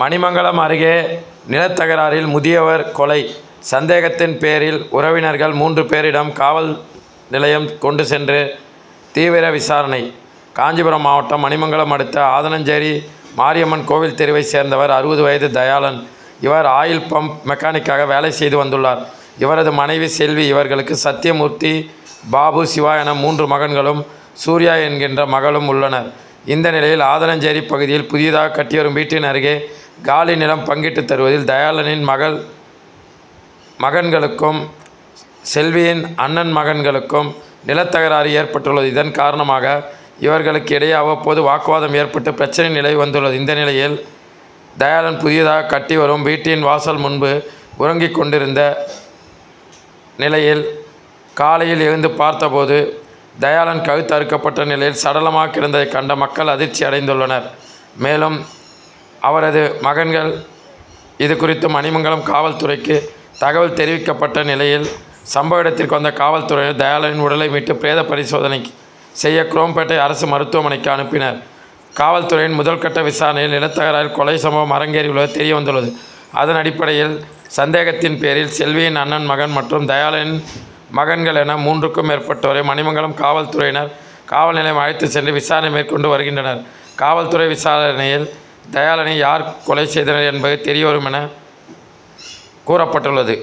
மணிமங்கலம் அருகே நிலத்தகராறில் முதியவர் கொலை. சந்தேகத்தின் பேரில் உறவினர்கள் மூன்று பேரிடம் காவல் நிலையம் கொண்டு சென்று தீவிர விசாரணை. காஞ்சிபுரம் மாவட்டம் மணிமங்கலம் அடுத்த ஆதனஞ்சேரி மாரியம்மன் கோவில் தெருவை சேர்ந்தவர் அறுபது வயது தயாளன். இவர் ஆயில் பம்ப் மெக்கானிக்காக வேலை செய்து வந்துள்ளார். இவரது மனைவி செல்வி இவர்களுக்கு சத்தியமூர்த்தி பாபு சிவா என மூன்று மகன்களும் சூர்யா என்கின்ற மகளும் உள்ளனர். இந்த நிலையில் ஆதனஞ்சேரி பகுதியில் புதிதாக கட்டிவரும் வீட்டின் அருகே காலி நிலம் பங்கிட்டு தருவதில் தயாளனின் மகள் மகன்களுக்கும் செல்வியின் அண்ணன் மகன்களுக்கும் நிலத்தகராறு ஏற்பட்டுள்ளது. இதன் காரணமாக இவர்களுக்கு இடையே அவ்வப்போது வாக்குவாதம் ஏற்பட்டு பிரச்சனை நிலை வந்துள்ளது. இந்த நிலையில் தயாளன் புதியதாக கட்டி வரும் வீட்டின் வாசல் முன்பு உறங்கிக் கொண்டிருந்த நிலையில் காலையில் எழுந்து பார்த்தபோது தயாளன் கழுத்து அறுக்கப்பட்ட நிலையில் சடலமாக கிடந்ததை கண்ட மக்கள் அதிர்ச்சி அடைந்துள்ளனர். மேலும் அவரது மகன்கள் இது குறித்து மணிமங்கலம் காவல்துறைக்கு தகவல் தெரிவிக்கப்பட்ட நிலையில் சம்பவ இடத்திற்கு வந்த காவல்துறையினர் தயாளனின் உடலை மீட்டு பிரேத பரிசோதனை செய்ய குரோம்பேட்டை அரசு மருத்துவமனைக்கு அனுப்பினர். காவல்துறையின் முதல்கட்ட விசாரணையில் நிலத்தகராறில் கொலை சம்பவம் அரங்கேறியுள்ளது தெரிய வந்துள்ளது. அதன் அடிப்படையில் சந்தேகத்தின் பேரில் செல்வியின் அண்ணன் மகன் மற்றும் தயாளனின் மகன்கள் என மூன்றுக்கும் மேற்பட்டோரை மணிமங்கலம் காவல்துறையினர் காவல் நிலையம் அழைத்து சென்று விசாரணை மேற்கொண்டு வருகின்றனர். காவல்துறை விசாரணையில் தயாளனை யார் கொலை செய்தனர் என்பது தெரியவரும் என கூறப்பட்டுள்ளது.